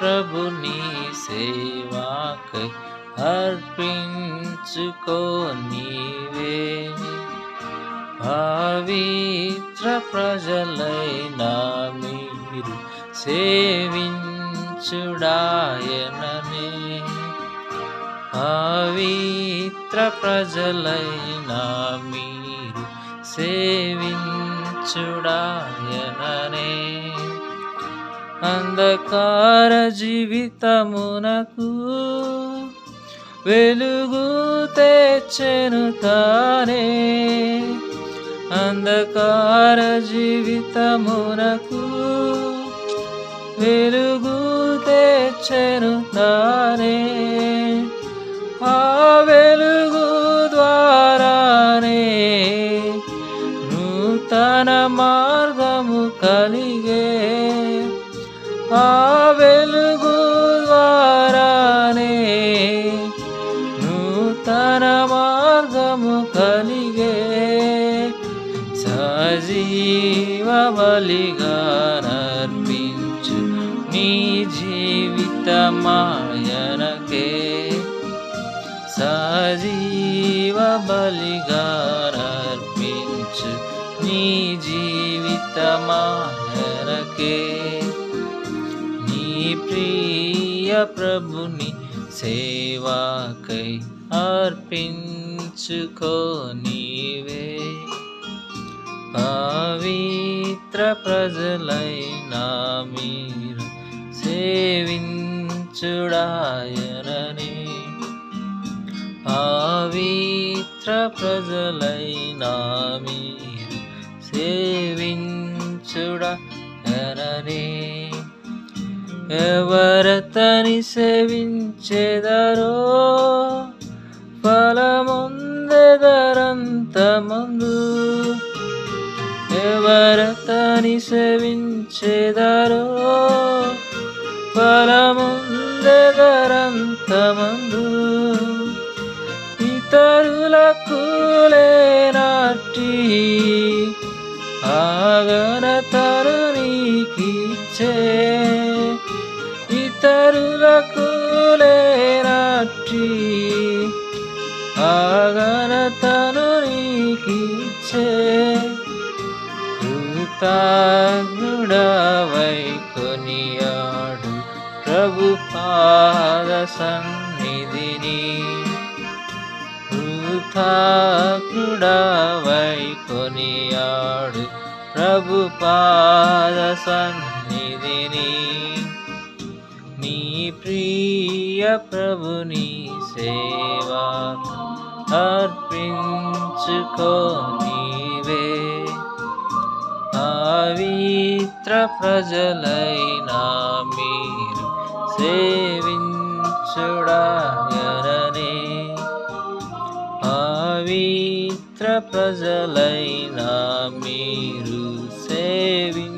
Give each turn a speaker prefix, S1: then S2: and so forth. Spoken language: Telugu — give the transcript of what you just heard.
S1: ప్రభుని సేవాకై అర్పించుకో నీవే. పవిత్ర ప్రజలైన మీరు సేవించుడాయననే. పవిత్ర ప్రజలైన మీరు సేవించుడాయననే. అంధకార జీవితమునకు వెలుగు తెచ్చెను తానే. అంధకార జీవితమునకు వెలుగు తెచ్చెను తానే. ఆ వెలుగు ద్వారానే నూతన మార్గము కలిగే ఆ వెలుగు ద్వారానే నూతన మార్గము కలిగే సజీవ బలిగా నర్పించు నీ జీవితమాయనకే. సజీవ బలిగా నర్పించు నీ జీవితమాయనకే. నీ స్వీయ ప్రభుని సేవాకై అర్పించుకో నీవే. పవిత్ర ప్రజలైన మీరు సేవించుడాయనని. పవిత్ర ప్రజలైన మీరు సేవించుడాయనని. ఎవరతని సేవించెదరో ఫలముందెదరంతమందు ఎవరతని సేవించెదరో ఫలముందెదరంతమందు ఇతరులకు లేనాటి ఆగనతరు నీకిచ్చే ఇతరులకు లేనాటి ఆగనతను నీకిచ్చే కృతజ్ఞుడవై కొనియాడు ప్రభు పాద సన్నిధిని. కృతజ్ఞుడవై కొనియాడు ప్రభు పాద సన్నిధిని. ప్రియ ప్రభుని సేవా అర్పించుకో నీవే. పవిత్ర ప్రజలైన మీరు సేవించుడాగరనే. పవిత్ర ప్రజలైన మీరు సేవించుడననే